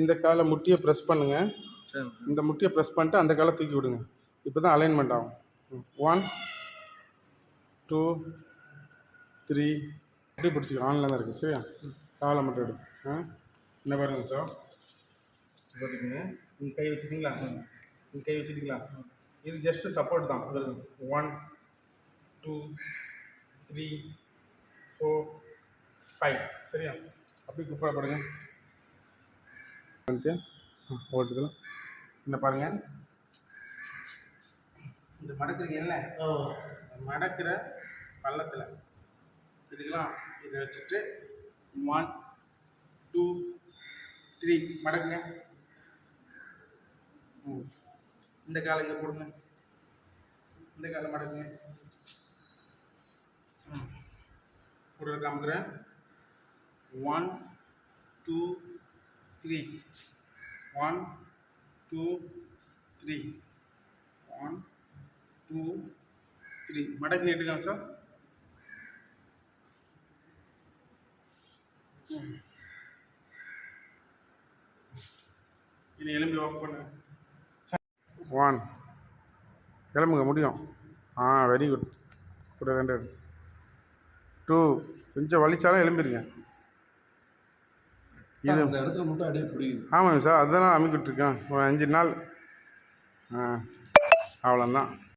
இந்த காலை முட்டியை ப்ரெஸ் பண்ணுங்க. சரி இந்த முட்டியை ப்ரெஸ் பண்ணிட்டு அந்த காலை தூக்கி விடுங்க. இப்போ தான் அலைன்மெண்ட் ஆகும். ஒன் டூ த்ரீ இப்படி பிடிச்சிக்கோ ஆன்லைன் தான் இருக்குது சரியா? காலை மட்டும் எடு ஆ? என்ன பாருங்க சார் பார்த்துக்கோங்க. நீங்கள் கை வச்சிட்டிங்களா? நீங்கள் கை வச்சிட்டிங்களா? இது ஜஸ்ட்டு சப்போர்ட் தான். One two three four five சரியா? அப்படி குப்பைப்படுங்க வந்துட்டு ஓட்டுதல். இந்த பாருங்க. இந்த மடக்குறீங்கல்ல மடக்கிற பள்ளத்தில். இதுக்கெல்லாம் இதை வச்சுட்டு ஒன் டூ த்ரீ மடக்குங்க. இந்த காலை இங்கே போடுங்க. இந்த காலை மடக்குங்க. போடுற காமிக்கிறேன். One two three one two three one two three மடக்கு நீட்டுக்காங்க சார் இனி எலும்பி ஒர்க் பண்ணு. ஒன் கிளம்புங்க முடியும். ஆ வெரி குட் குட் ரெண்டு. டூ கொஞ்சம் வலிச்சாலும் எலும்பிடுங்க இது அந்த இடத்துல மட்டும் அப்படியே பிடிக்குது ஆமாங்க சார் அதெல்லாம் அமைக்கிட்டுருக்கேன் ஒரு அஞ்சு நாள். ஆ அவ்வளோதான்